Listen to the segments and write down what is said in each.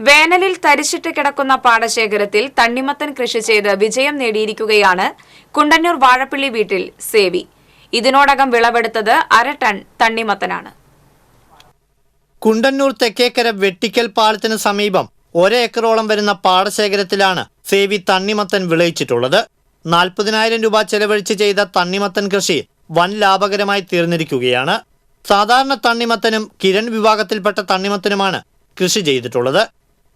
വേനലിൽ തരിച്ചിട്ട് കിടക്കുന്ന പാടശേഖരത്തിൽ തണ്ണിമത്തൻ കൃഷി ചെയ്ത് വിജയം നേടിയിരിക്കുകയാണ് കുണ്ടന്നൂർ വാഴപ്പിള്ളി വീട്ടിൽ സേവി. ഇതിനോടകം വിളവെടുത്തത് അര ടൺ തണ്ണിമത്തനാണ്. കുണ്ടന്നൂർ തെക്കേക്കര വെട്ടിക്കൽ പാലത്തിന് സമീപം ഒരേക്കറോളം വരുന്ന പാടശേഖരത്തിലാണ് സേവി തണ്ണിമത്തൻ വിളയിച്ചിട്ടുള്ളത്. നാൽപ്പതിനായിരം രൂപ ചെലവഴിച്ച് ചെയ്ത തണ്ണിമത്തൻ കൃഷി വൻ ലാഭകരമായി തീർന്നിരിക്കുകയാണ്. സാധാരണ തണ്ണിമത്തനും കിരൺ വിഭാഗത്തിൽപ്പെട്ട തണ്ണിമത്തനുമാണ് കൃഷി ചെയ്തിട്ടുള്ളത്.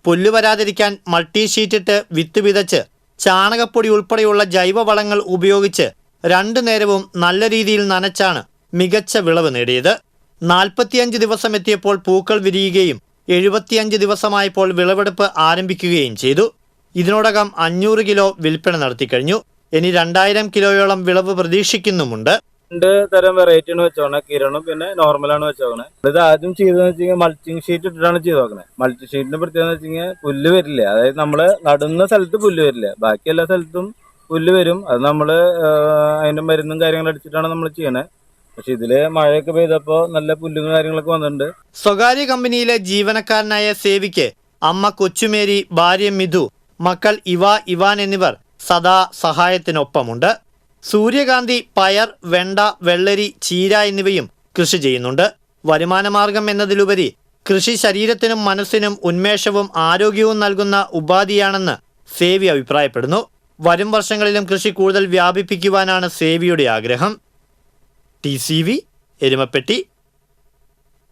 പുല്ല് വരാതിരിക്കാൻ മൾട്ടി ഷീറ്റിട്ട് വിത്ത് വിതച്ച് ചാണകപ്പൊടി ഉൾപ്പെടെയുള്ള ജൈവവളങ്ങൾ ഉപയോഗിച്ച് രണ്ടു നേരവും നല്ല രീതിയിൽ നനച്ചാണ് മികച്ച വിളവ് നേടിയത്. നാൽപ്പത്തിയഞ്ച് ദിവസം എത്തിയപ്പോൾ പൂക്കൾ വിരിയുകയും എഴുപത്തിയഞ്ച് ദിവസമായപ്പോൾ വിളവെടുപ്പ് ആരംഭിക്കുകയും ചെയ്തു. ഇതിനോടകം അഞ്ഞൂറ് കിലോ വിൽപ്പന നടത്തിക്കഴിഞ്ഞു. ഇനി രണ്ടായിരം കിലോയോളം വിളവ് പ്രതീക്ഷിക്കുന്നുമുണ്ട്. രണ്ട് തരം വെറൈറ്റി ആണ് വെച്ചോണേ കിരണും പിന്നെ നോർമലാണ് വെച്ചോക്കണേ. ഇത് ആദ്യം ചെയ്തതെന്ന് വെച്ച് കഴിഞ്ഞാൽ മൾച്ചിങ് ഷീറ്റ് ഇട്ടിട്ടാണ് ചെയ്ത് നോക്കണേ മൾച്ചിങ് ഷീറ്റിന്റെ പ്രത്യേകത വെച്ച് കഴിഞ്ഞാൽ പുല്ല് വരില്ല. അതായത് നമ്മൾ നടുന്ന സ്ഥലത്ത് പുല്ല് വരില്ല. ബാക്കി എല്ലാ സ്ഥലത്തും പുല്ല് വരും. അത് നമ്മൾ അതിന്റെ മരുന്നും കാര്യങ്ങളും അടിച്ചിട്ടാണ് നമ്മൾ ചെയ്യണേ. പക്ഷെ ഇതിൽ മഴയൊക്കെ പെയ്തപ്പോ നല്ല പുല്ലും കാര്യങ്ങളൊക്കെ വന്നിട്ടുണ്ട്. സ്വകാര്യ കമ്പനിയിലെ ജീവനക്കാരനായ സേവിക്ക് അമ്മ കൊച്ചുമേരി ഭാര്യ മിഥു മക്കൾ ഇവ ഇവാൻ എന്നിവർ സദാ സഹായത്തിനൊപ്പമുണ്ട്. സൂര്യകാന്തി പയർ വെണ്ട വെള്ളരി ചീര എന്നിവയും കൃഷി ചെയ്യുന്നുണ്ട്. വരുമാനമാർഗം എന്നതിലുപരി കൃഷി ശരീരത്തിനും മനസ്സിനും ഉന്മേഷവും ആരോഗ്യവും നൽകുന്ന ഉപാധിയാണെന്ന് സേവി അഭിപ്രായപ്പെടുന്നു. വരും വർഷങ്ങളിലും കൃഷി കൂടുതൽ വ്യാപിപ്പിക്കുവാനാണ് സേവിയുടെ ആഗ്രഹം. T C V Erumapetty